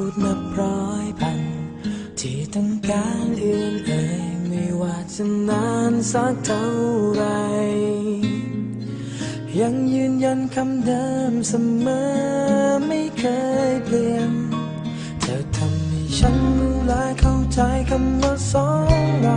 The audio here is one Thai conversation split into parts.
ูดนับร้อยพัน ที่ต้องการเอื่นเอ่ยไม่ว่าจะนานสักเท่าไร ยังยืนยันคำเดิมเสมอไม่เคยเปลี่ยน เธอทำให้ฉันรู้และเข้าใจคำว่าสองเรา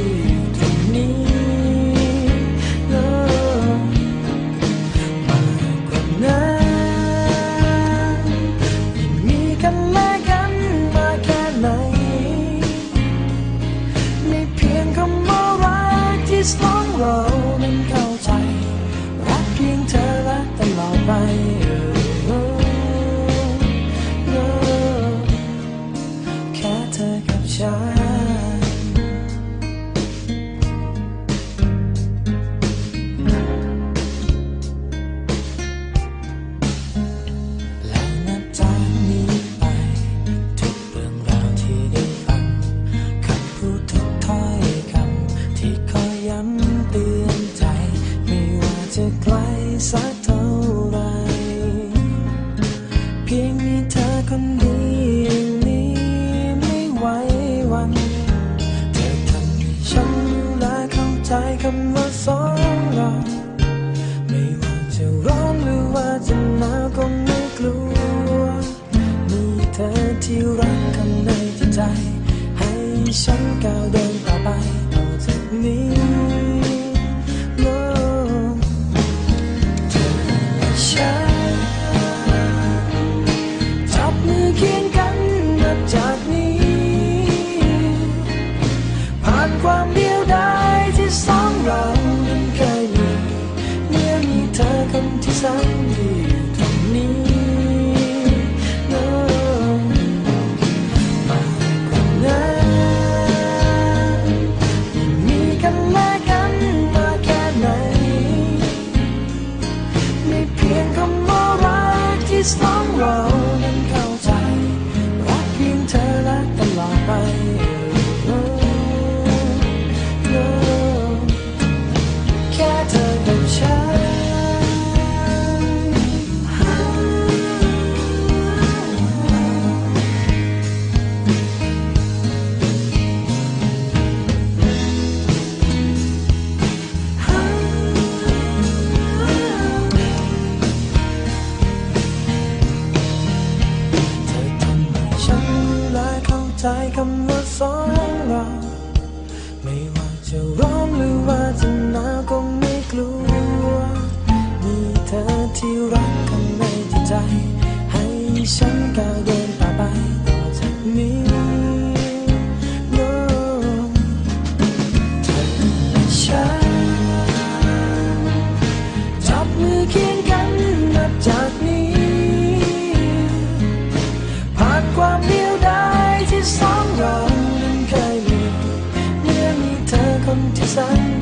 ี นั้นเข้าำเตือนใจ ไม่ว่าจะไกลสักเท่าไร เพียงมีเธอคนเดียวนี้ไม่ไหววัน เธอทำให้ฉันรู้และเข้าใจคำว่าสองเราไม่ว่าจะร้อนหรือว่าจะหนาวก็ไม่กลัว มีเธอที่รักข้างในใจ ให้ฉันก้าวเดิน เคียงกันนับจากนี้ ผ่านความเดียวดายที่สองเรานั้นเคยมี เมื่อมีเธอคนที่แสนดี ให้ฉันรู้และเข้าใจคำว่าสองเรา ไม่ว่าจะร้อนหรือ sun